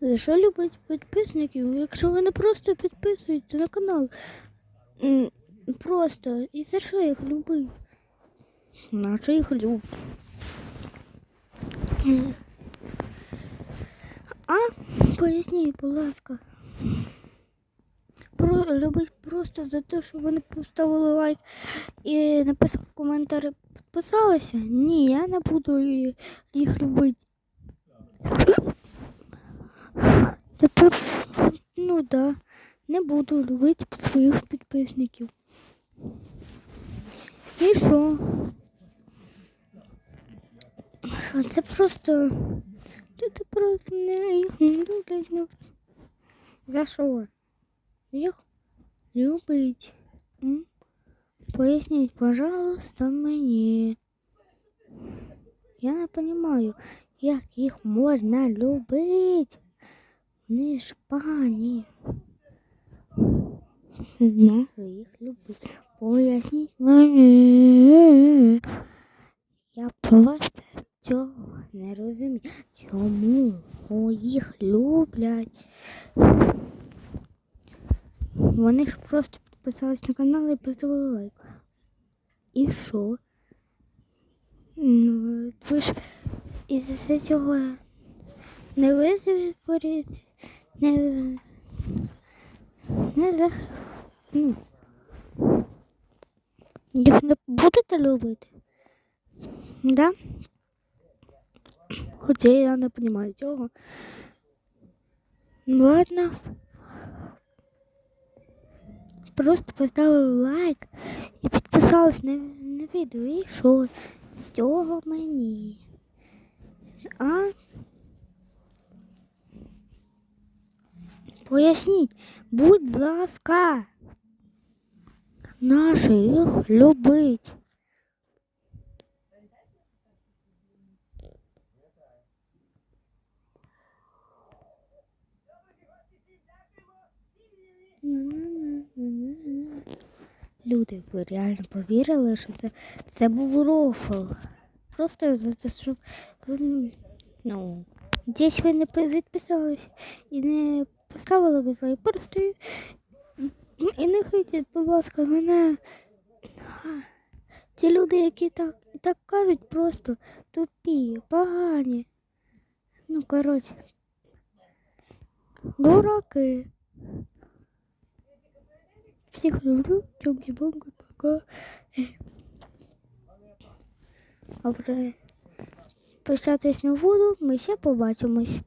За що любить підписників? Якщо ви не просто підписуєтеся на канал. Просто і за що їх любить? На що їх любить? А, поясніть, будь ласка. Про, любить просто за те, що вони поставили лайк і написали коментар, підписалися? Ні, я не буду їх любити. Ну да, не буду любити своїх підписників. І що? Що це просто. Це просто не їх. За що? Їх любить. Поясніть, пожалуйста, мені. Я не розумію, як їх можна любити. Вони ж пані. Знаю, їх любить. Поясніть мені. Я просто цього не розумію. Чому їх люблять? Вони ж просто підписались на канал і поставили лайк. І що? Ну, ви ж із-за цього не визволить, не, не ну, їх не будете любити? Да? Хоча я не розумію цього. Ну, Ладно. Просто поставили лайк і підписались на, на відео. І що? З цього мені. А? Поясніть, будь ласка. Наше їх любить. Люди ви реально повірили, що це, це був рофл. Просто за те, що ну, десь ви не підписались і не поставили би лайк. Просто і, і не хейтіть, будь ласка, мене. Ті люди, які так, так кажуть, просто тупі, погані. Ну, коротше. Дураки. Всіх люблю, чонки-бонки, пока. А прощатись не буду, ми ще побачимось.